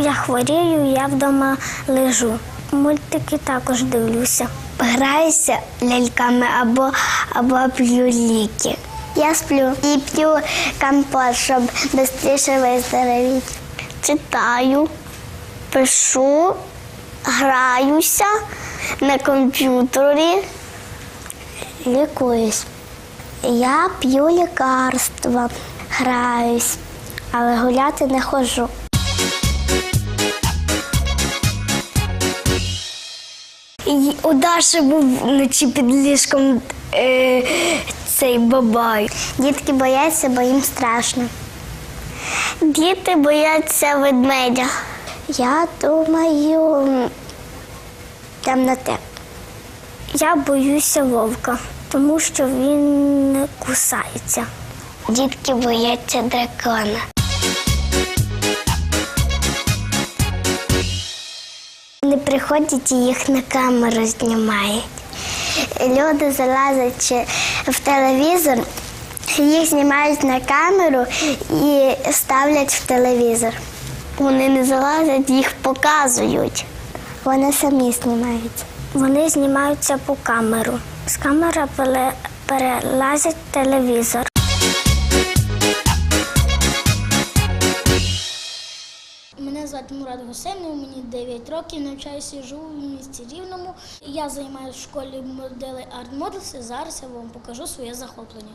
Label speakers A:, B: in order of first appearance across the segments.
A: я хворію, я вдома лежу. Мультики також дивлюся. Граюся ляльками або, або п'ю ліки. Я сплю і п'ю компот, щоб швидше виздоровіти. Читаю, пишу, граюся на комп'ютері, лікуюсь. Я п'ю лікарства, граюсь, але гуляти не ходжу. У Даші був вночі під ліжком е, цей бабай. Дітки бояться, бо їм страшно. Діти бояться ведмедя. Я думаю, темноти. Я боюся вовка, тому що він кусається. Дітки бояться дракона. Вони приходять і їх на камеру знімають. Люди залазять в телевізор, їх знімають на камеру і ставлять в телевізор. Вони не залазять, їх показують. Вони самі знімаються. Вони знімаються по камеру. З камери перелазять телевізор.
B: Звати Мурат Гусейнов, мені 9 років, навчаюся, живу в місті Рівному. Я займаюся в школі моделей Art Models і зараз я вам покажу своє захоплення.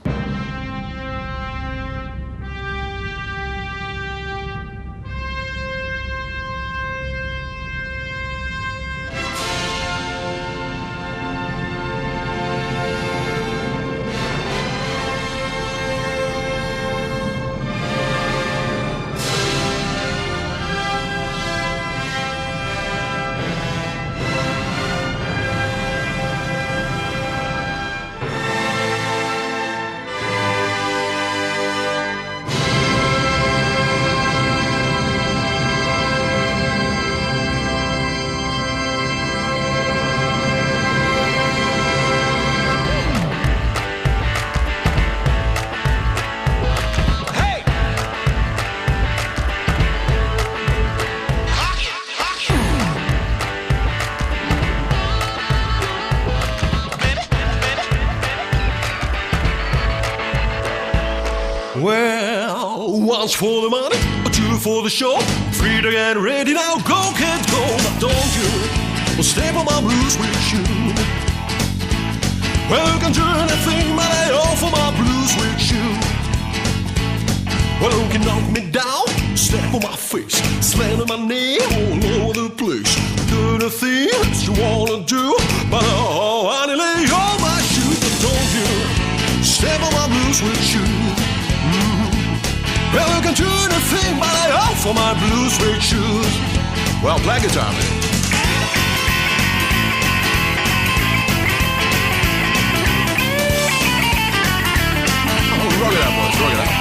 C: Well, one's for the money, two for the show. Free to get ready now, go, kids, go. But don't you step on my blues with you. Well, you can do anything, but I offer my blues with you. Well, you can knock me down, step on my face, slam on my knee offer my blue suede shoes. Well, play guitar, man. Oh, rock it out, boys, rock it out.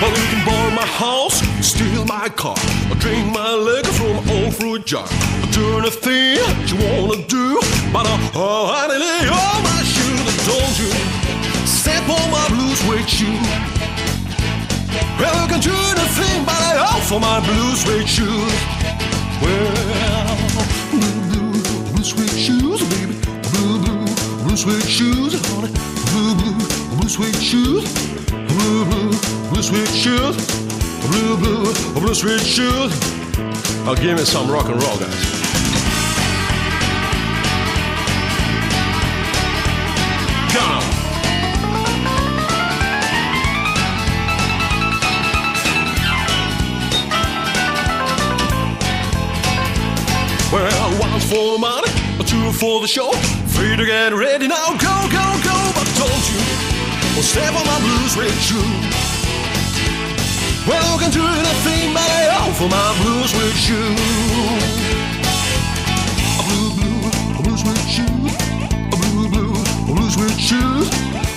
C: Well, you can borrow my house, steal my car, or drink my liquor from an old fruit jar. Or do anything you wanna do, but uh, oh, lay on my shoes, don't you on my blue suede shoe. Well, you can do anything, but I offer my blue suede shoes. Well, blue, blue, blue suede shoes, baby. Blue, blue, blue suede shoes, honey. Blue, blue, blue suede shoes. Blue, blue, blue suede shoes. Blue, blue, blue suede shoes. Oh, give me some rock and roll, guys. For the money, two for the show. Free to get ready now, go, go, go. But don't you step on my blue suede shoe. Well, you can do anything but I offer my blue suede shoe. A blue, blue, a blue suede shoe. A blue, blue, a blue suede shoe.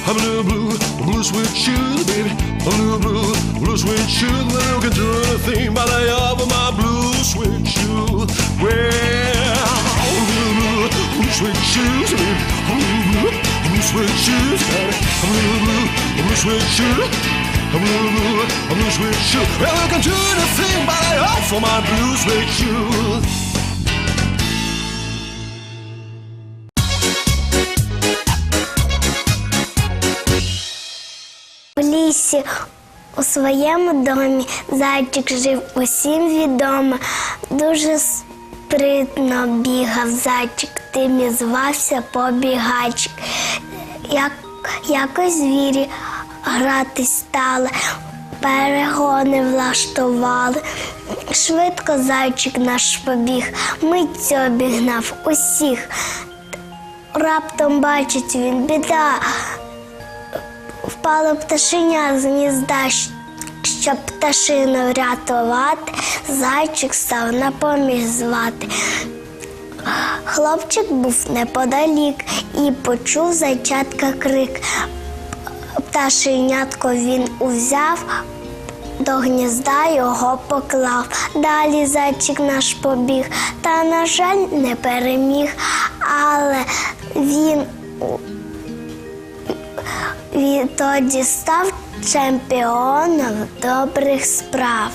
C: A blue, blue, a blue suede shoe, baby. A blue, blue, blue suede shoe. Well, you can do anything but I offer my blue with you. I'm blue, I'm with you. Well, I can do anything, but I offer my blues with
A: лісі у своєму домі зайчик жив усім відомо. Дуже спритно бігав зайчик, тим і звався побігайчик. Як, якось звірі грати стали, перегони влаштували. Швидко зайчик наш побіг, миттю обігнав усіх. Раптом бачить він біда, Впало пташеня з гнізда, щоб пташину врятувати, зайчик став на поміж звати. Хлопчик був неподалік і почув зайчатка крик. Пташенятко він узяв, до гнізда його поклав. Далі зайчик наш побіг, та, на жаль, не переміг, але він відтоді став чемпіоном добрих справ.